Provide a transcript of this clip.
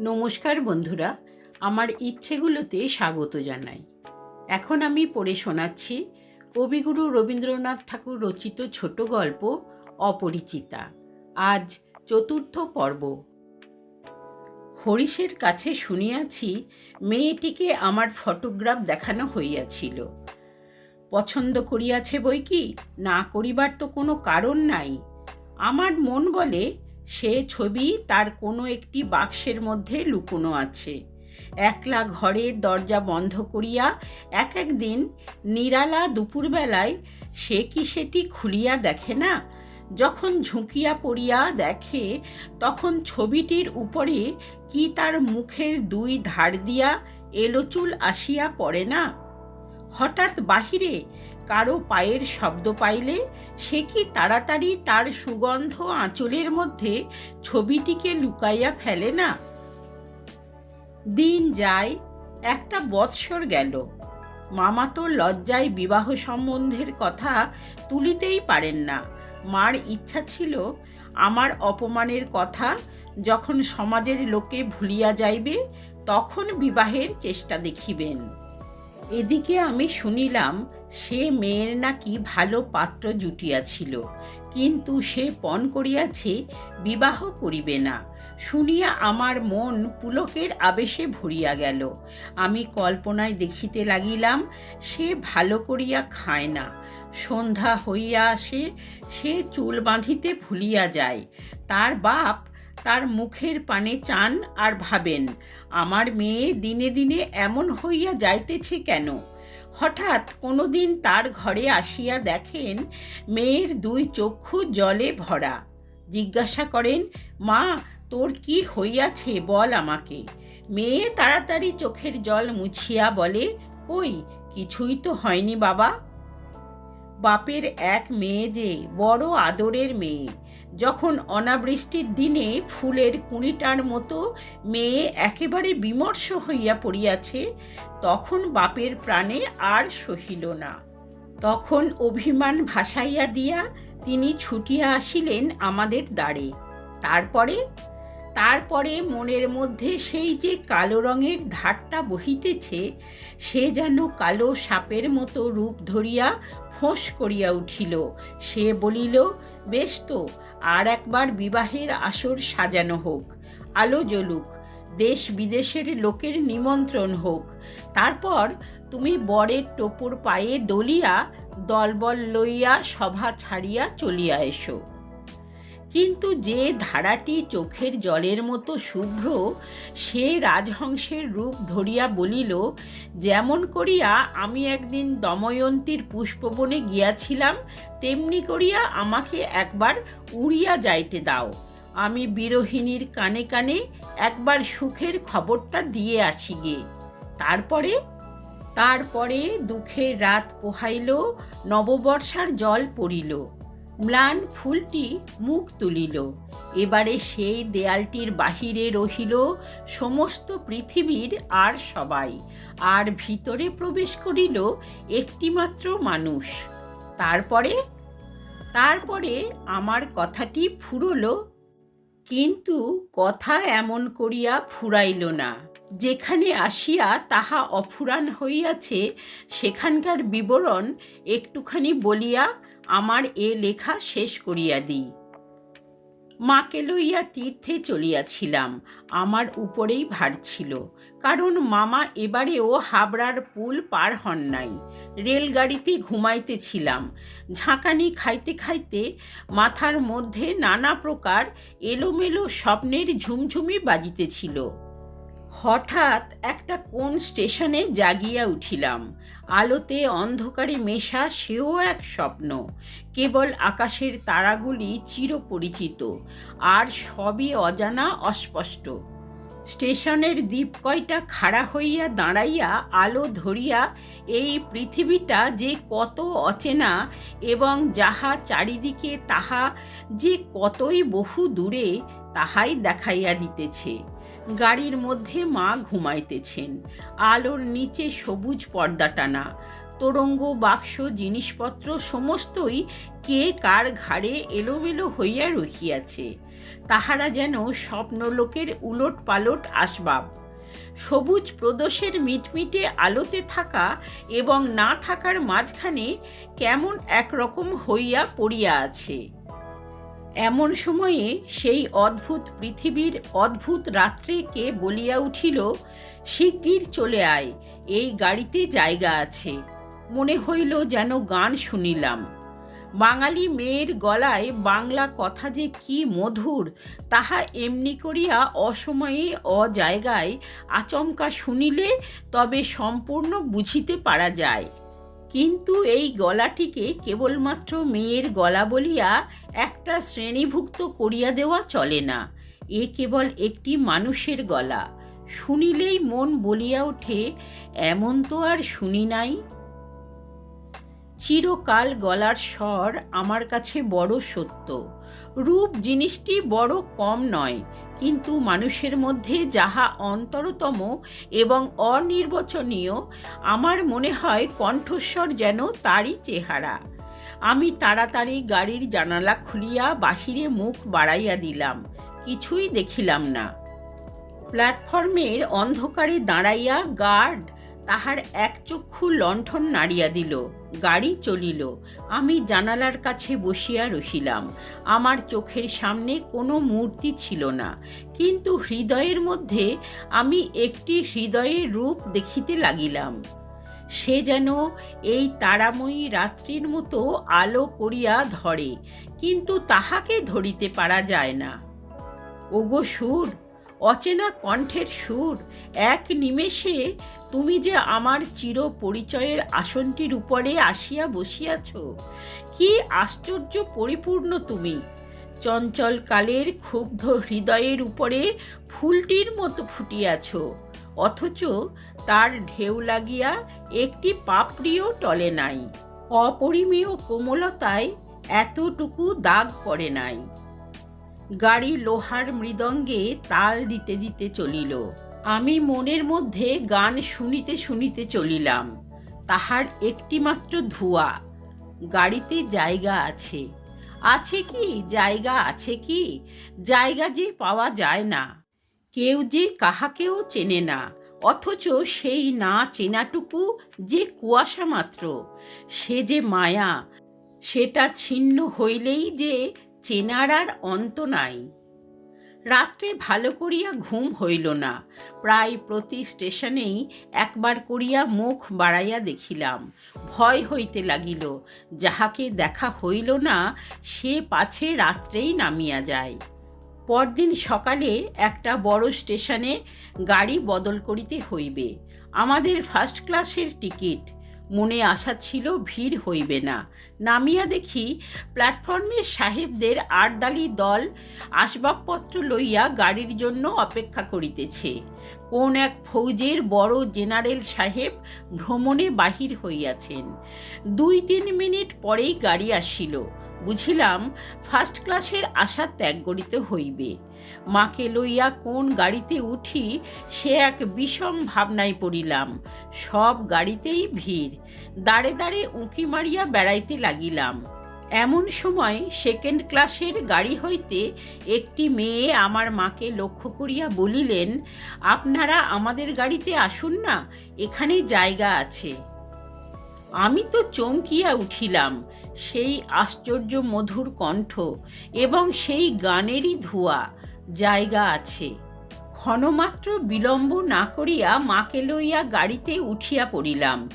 নমস্কার বন্ধুরা, আমার ইচ্ছেগুলোতে স্বাগত জানাই। এখন আমি পড়ে শোনাচ্ছি কবিগুরু রবীন্দ্রনাথ ঠাকুর রচিত ছোট গল্প অপরিচিতা। আজ চতুর্থ পর্ব। হরিশের কাছে শুনিয়াছি মেয়েটিকে আমার ফটোগ্রাফ দেখানো হইয়াছিল। পছন্দ করিয়াছে বই কি? না করিবার তো কোনো কারণ নাই। আমার মন বলে সে ছবি তার কোনো একটি বাক্সের মধ্যে লুকোনো আছে। একলা ঘরে দরজা বন্ধ করিয়া এক একদিন নিরালা দুপুরবেলায় সে কি সেটি খুলিয়া দেখে না? যখন ঝুঁকিয়া পড়িয়া দেখে, তখন ছবিটির উপরে কি তার মুখের দুই ধার দিয়া এলোচুল আসিয়া পড়ে না? হঠাৎ বাহিরে কারও পায়ের শব্দ পাইলে সে কি তাড়াতাড়ি তার সুগন্ধ আঁচলের মধ্যে ছবিটিকে লুকাইয়া ফেলে না? দিন যায়, একটা বৎসর গেল। মামা তো লজ্জায় বিবাহ সম্বন্ধের কথা তুলিতেই পারেন না। মার ইচ্ছা ছিল আমার অপমানের কথা যখন সমাজের লোকে ভুলিয়া যাইবে, তখন বিবাহের চেষ্টা দেখিবেন। এদিকে আমি শুনিলাম সে মেয়ের নাকি ভালো পাত্র জুটিয়াছিল, কিন্তু সে পণ করিয়াছে, বিবাহ করিবে না। শুনিয়া আমার মন পুলকের আবেশে ভরিয়া গেল। আমি কল্পনায় দেখিতে লাগিলাম, সে ভালো করিয়া খায় না। সন্ধ্যা হইয়া আসে, সে চুল বাঁধিতে ভুলিয়া যায়। তার বাপ তার মুখের পানে চান আর ভাবেন, আমার মেয়ে দিনে দিনে এমন হইয়া যাইতেছে কেন? হঠাৎ কোনোদিন তার ঘরে আসিয়া দেখেন মেয়ের দুই চক্ষু জলে ভরা। জিজ্ঞাসা করেন, মা, তোর কি হইয়াছে বল আমাকে? মেয়ে তাড়াতাড়ি চোখের জল মুছিয়া বলে, কই, কিছুই তো হয়নি বাবা। বাপের এক মেয়ে যে, বড় আদরের মেয়ে। যখন অনাবৃষ্টির দিনে ফুলের কুঁড়িটার মতো মেয়ে একেবারে বিমর্ষ হইয়া পড়িয়াছে, তখন বাপের প্রাণে আর সহিল না। তখন অভিমান ভাসাইয়া দিয়া তিনি ছুটিয়া আসিলেন আমাদের দ্বারে। তারপরে তারপরে মনের মধ্যে সেই যে কালো রঙের ধারটা বহিতেছে, সে যেন কালো সাপের মতো রূপ ধরিয়া ফোঁস করিয়া উঠিল। সে বলিল, বেশ তো, আর একবার বিবাহের আসর সাজানো হোক। আলো জ্বলুক, দেশ বিদেশের লোকের নিমন্ত্রণ হোক। তারপর তুমি বরের টোপর পায়ে দলিয়া দলবল লইয়া সভা ছাড়িয়া চলিয়া এসো। কিন্তু যে ধারাটি চোখের জলের মতো শুভ্র, সে রাজহংসের রূপ ধরিয়া বলিল, যেমন করিয়া আমি একদিন দময়ন্তীর পুষ্পবনে গিয়াছিলাম, তেমনি করিয়া আমাকে একবার উড়িয়া যাইতে দাও। আমি বিরোহিণীর কানে কানে একবার সুখের খবরটা দিয়ে আসি গে। তারপরে? তারপরে দুঃখের রাত পোহাইল, নববর্ষার জল পড়িল। ম্লান ফুলটি মুখ তুলিল। এবারে সেই দেয়ালটির বাহিরে রহিল সমস্ত পৃথিবীর আর সবাই। আর ভিতরে প্রবেশ করিল একটিমাত্র মানুষ। তারপরে? তারপরে আমার কথাটি ফুরল, কিন্তু কথা এমন করিয়া ফুরাইল না। যেখানে আসিয়া তাহা অফুরান হইয়াছে, সেখানকার বিবরণ একটুখানি বলিয়া আমার এ লেখা শেষ করিয়া দিই। মাকে লইয়া তীর্থে চলিয়াছিলাম, আমার উপরেই ভার ছিল, কারণ মামা এবারেও হাবড়ার পুল পার হন নাই। রেলগাড়িতে ঘুমাইতেছিলাম, ঝাঁকানি খাইতে খাইতে মাথার মধ্যে নানা প্রকার এলোমেলো স্বপ্নের ঝুমঝুমি বাজিতেছিল। হঠাৎ একটা কোন স্টেশনে জাগিয়া উঠিলাম। আলোতে অন্ধকারে মেশা সেও এক স্বপ্ন। কেবল আকাশের তারাগুলি চিরপরিচিত। আর সবই অজানা অস্পষ্ট। স্টেশনের দ্বীপ কয়টা খাড়া হইয়া দাঁড়াইয়া আলো ধরিয়া এই পৃথিবীটা যে কত অচেনা এবং যাহা চারিদিকে তাহা যে কতই বহু দূরে তাহাই দেখাইয়া দিতেছে। গাড়ির মধ্যে মা ঘুমাইতেছেন। আলোর নিচে সবুজ পর্দা টানা। তোরঙ্গ, বাক্স, জিনিসপত্র সমস্তই কে কার ঘাড়ে এলোমেলো হইয়া রহিয়াছে। তাহারা যেন স্বপ্নলোকের উলট পালট আসবাব। সবুজ প্রদোষের মিটমিটে আলোতে থাকা এবং না থাকার মাঝখানে কেমন একরকম হইয়া পড়িয়া আছে। এমন সময়ে সেই অদ্ভুত পৃথিবীর অদ্ভুত রাত্রেকে বলিয়া উঠিল, শিগগির চলে আয়, এই গাড়িতে জায়গা আছে। মনে হইল যেন গান শুনিলাম। বাঙালি মেয়ের গলায় বাংলা কথা যে কি মধুর, তাহা এমনি করিয়া অসময়ে অজায়গায় আচমকা শুনিলে তবে সম্পূর্ণ বুঝিতে পারা যায়। কিন্তু এই গলাটিকে কেবলমাত্র মেয়ের গলা বলিয়া একটা শ্রেণীভুক্ত করিয়া দেওয়া চলে না। এ কেবল একটি মানুষের গলা। শুনিলেই মন বলিয়া ওঠে, এমন তো আর শুনি নাই। চিরকাল গলার স্বর আমার কাছে বড় সত্য। রূপ জিনিসটি বড় কম নয়। কিন্তু মানুষের মধ্যে যাহা অন্তরতম এবং অনির্বচনীয়, আমার মনে হয় কণ্ঠস্বর যেন তারই চেহারা। আমি তাড়াতাড়ি গাড়ির জানালা খুলিয়া বাহিরে মুখ বাড়াইয়া দিলাম, কিছুই দেখিলাম না। প্ল্যাটফর্মের অন্ধকারে দাঁড়াইয়া গার্ড তাহার এক চক্ষু লণ্ঠন নাড়িয়া দিল, গাড়ি চলিল। আমি জানালার কাছে বসিয়া রহিলাম। আমার চোখের সামনে কোনো মূর্তি ছিল না। কিন্তু হৃদয়ের মধ্যে আমি একটি হৃদয়ের রূপ দেখিতে লাগিলাম। সে যেন এই তারাময়ী রাত্রির মতো আলো করিয়া ধরে, কিন্তু তাহাকে ধরিতে পারা যায় না। ওগো সুর, অচেনা কণ্ঠের সুর, এক নিমেষে তুমি যে আমার চির পরিচয়ের আসনটির উপরে আসিয়া বসিয়াছ, কি আশ্চর্য পরিপূর্ণ তুমি। চঞ্চল কালের ক্ষুব্ধ হৃদয়ের উপরে ফুলটির মতো ফুটিয়াছ, অথচ তার ঢেউ লাগিয়া একটি পাপড়িও টলে নাই। অপরিমেয় কোমলতায় এতটুকু দাগ পড়ে নাই। গাড়ি লোহার মৃদঙ্গে তাল দিতে দিতে চলিল। আমি মনের মধ্যে গান শুনিতে শুনিতে চলিলাম। তাহার একটিমাত্র ধোঁয়া। গাড়িতে জায়গা আছে। আছে কি? জায়গা আছে কি? জায়গা যে পাওয়া যায় না। কেউ যে কাহাকেও চেনে না। অথচ সেই না চেনাটুকু যে কুয়াশা মাত্র। সে যে মায়া, সেটা ছিন্ন হইলেই যে চেনার আর অন্ত নাই। রাত্রে ভালো করিয়া ঘুম হইল না। প্রায় প্রতি স্টেশনেই একবার করিয়া মুখ বাড়াইয়া দেখিলাম। ভয় হইতে লাগিল, যাহাকে দেখা হইল না, সে পাছে রাত্রেই নামিয়া যায়। পরদিন সকালে একটা বড় স্টেশনে গাড়ি বদল করিতে হইবে। আমাদের ফার্স্ট ক্লাসের টিকিট মনে আশা ছিল ভিড় হইবে না। নামিয়া দেখি প্ল্যাটফর্মে সাহেবদের আটদালি দল আসবাবপত্র লইয়া গাড়ির জন্য অপেক্ষা করিতেছে। কোন এক ফৌজের বড় জেনারেল সাহেব ভ্রমণে বাহির হইয়াছেন। দুই তিন মিনিট পরেই গাড়ি আসিল। বুঝিলাম ফার্স্ট ক্লাসের আশা ত্যাগ করিতে হইবে। মাকে লইয়া কোন গাড়িতে উঠি সে এক বিষম ভাবনায় পড়িলাম। সব গাড়িতেই ভিড়। দাঁড়ে দাঁড়ে উঁকি মারিয়া বেড়াইতে লাগিলাম। এমন সময় সেকেন্ড ক্লাসের গাড়ি হইতে একটি মেয়ে আমার মাকে লক্ষ্য করিয়া বলিলেন, আপনারা আমাদের গাড়িতে আসুন না, এখানে জায়গা আছে। আমি তো চমকিয়া উঠিলাম, সেই আশ্চর্য মধুর কণ্ঠ এবং সেই গানেরই ধোয়া, জায়গা আছে। ক্ষণমাত্র বিলম্ব না করিয়া মাকে লইয়া গাড়িতে উঠিয়া পড়িলাম।